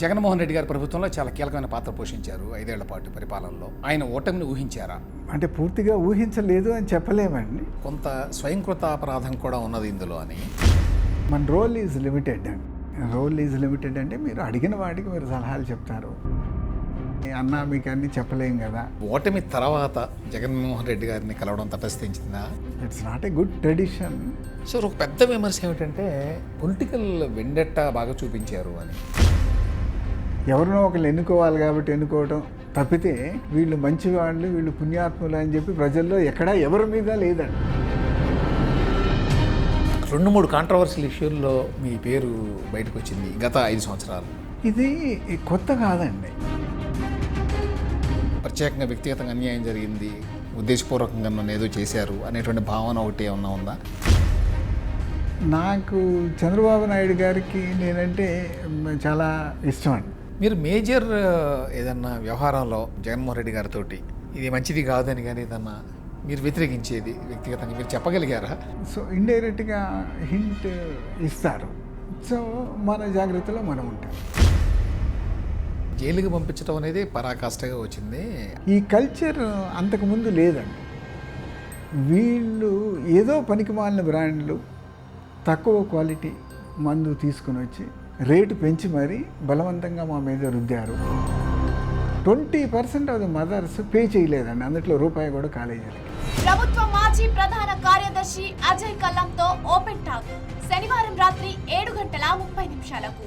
జగన్మోహన్ రెడ్డి గారి ప్రభుత్వంలో చాలా కీలకమైన పాత్ర పోషించారు ఐదేళ్ళ పాటు పరిపాలనలో. ఆయన ఓటమిని ఊహించారా? అంటే పూర్తిగా ఊహించలేదు అని చెప్పలేమండి. కొంత స్వయంకృత అపరాధం కూడా ఉన్నది ఇందులో అని. మన రోల్ ఈజ్ లిమిటెడ్. అండి రోల్ ఈజ్ లిమిటెడ్ అంటే మీరు అడిగిన వాటికి మీరు సలహాలు చెప్తారు. అన్న మీకు అన్నీ చెప్పలేం కదా. ఓటమి తర్వాత జగన్మోహన్ రెడ్డి గారిని కలవడం తటస్థించిందా? It's not a good tradition so ఒక పెద్ద విమర్శ ఏమిటంటే పొలిటికల్ వెండెట్ట బాగా చూపించారు అని. ఎవరినో ఒకరు ఎన్నుకోవాలి కాబట్టి ఎన్నుకోవడం తప్పితే వీళ్ళు మంచి వాళ్ళు పుణ్యాత్ములు అని చెప్పి ప్రజల్లో ఎక్కడా ఎవరి మీద లేదండి. రెండు మూడు కాంట్రవర్షియల్ ఇష్యూల్లో మీ పేరు బయటకు వచ్చింది గత ఐదు సంవత్సరాలు. ఇది కొత్త కాదండి. ప్రత్యేకంగా వ్యక్తిగతంగా అన్యాయం జరిగింది ఉద్దేశపూర్వకంగా నన్ను ఏదో చేశారు అనేటువంటి భావన ఒకటి ఏమన్నా ఉందా? నాకు చంద్రబాబు నాయుడు గారికి నేనంటే చాలా ఇష్టం అండి. మీరు మేజర్ ఏదన్నా వ్యవహారంలో జగన్మోహన్ రెడ్డి గారితో ఇది మంచిది కాదని కానీ ఏదన్నా మీరు వ్యతిరేకించేది వ్యక్తిగతంగా మీరు చెప్పగలిగారా? సో ఇండైరెక్ట్గా హింట్ ఇస్తారు. సో మన జాగ్రత్తలో మనం ఉంటాం. జైలుకి పంపించడం అనేది పరాకాష్ఠగా వచ్చింది. ఈ కల్చర్ అంతకుముందు లేదండి. వీళ్ళు ఏదో పనికిమాలిన బ్రాండ్లు తక్కువ క్వాలిటీ మందు తీసుకుని వచ్చి రేటు పెంచి మరీ బలవంతంగా మా మీద రుద్దారు. Twenty percent of the mothers pay చేయలేదండి. అందులో రూపాయి కూడా కాలేజీలకి ప్రభుత్వ మాజీ ప్రధాన కార్యదర్శి అజయ్ కల్లంతో ఓపెన్ టాక్. శనివారం రాత్రి ఏడు గంటల ముప్పై నిమిషాలకు.